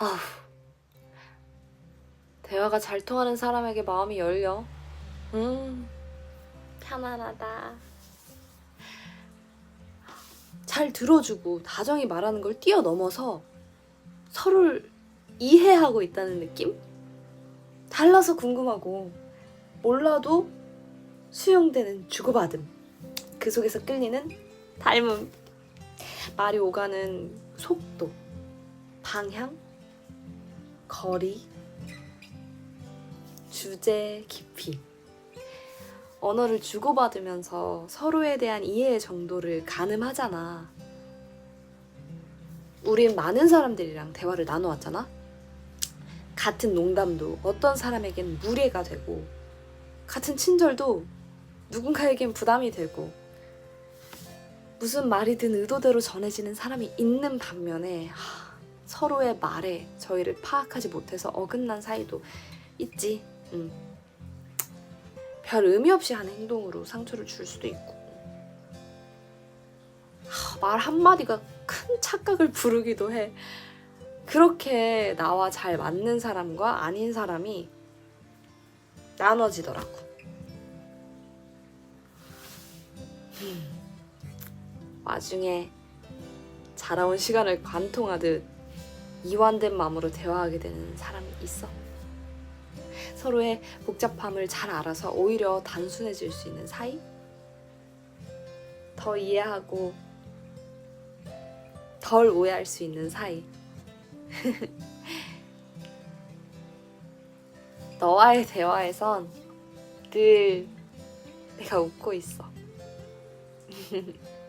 아휴. 대화가 잘 통하는 사람에게 마음이 열려. 음, 편안하다. 잘 들어주고 다정히 말하는 걸 뛰어넘어서 서로를 이해하고 있다는 느낌? 달라서 궁금하고 몰라도 수용되는 주고받음. 그 속에서 끌리는 닮음. 말이 오가는 속도, 방향, 거리, 주제 깊이. 언어를 주고받으면서 서로에 대한 이해의 정도를 가늠하잖아. 우린 많은 사람들이랑 대화를 나눠왔잖아. 같은 농담도 어떤 사람에겐 무례가 되고, 같은 친절도 누군가에겐 부담이 되고, 무슨 말이든 의도대로 전해지는 사람이 있는 반면에 하, 서로의 말에 저희를 파악하지 못해서 어긋난 사이도 있지. 음. 별 의미 없이 하는 행동으로 상처를 줄 수도 있고 하, 말 한마디가 큰 착각을 부르기도 해. 그렇게 나와 잘 맞는 사람과 아닌 사람이 나눠지더라고. 음. 와중에 자라온 시간을 관통하듯 이완된 마음으로 대화하게 되는 사람이 있어. 서로의 복잡함을 잘 알아서 오히려 단순해질 수 있는 사이? 더 이해하고 덜 오해할 수 있는 사이. 너와의 대화에선 늘 내가 웃고 있어.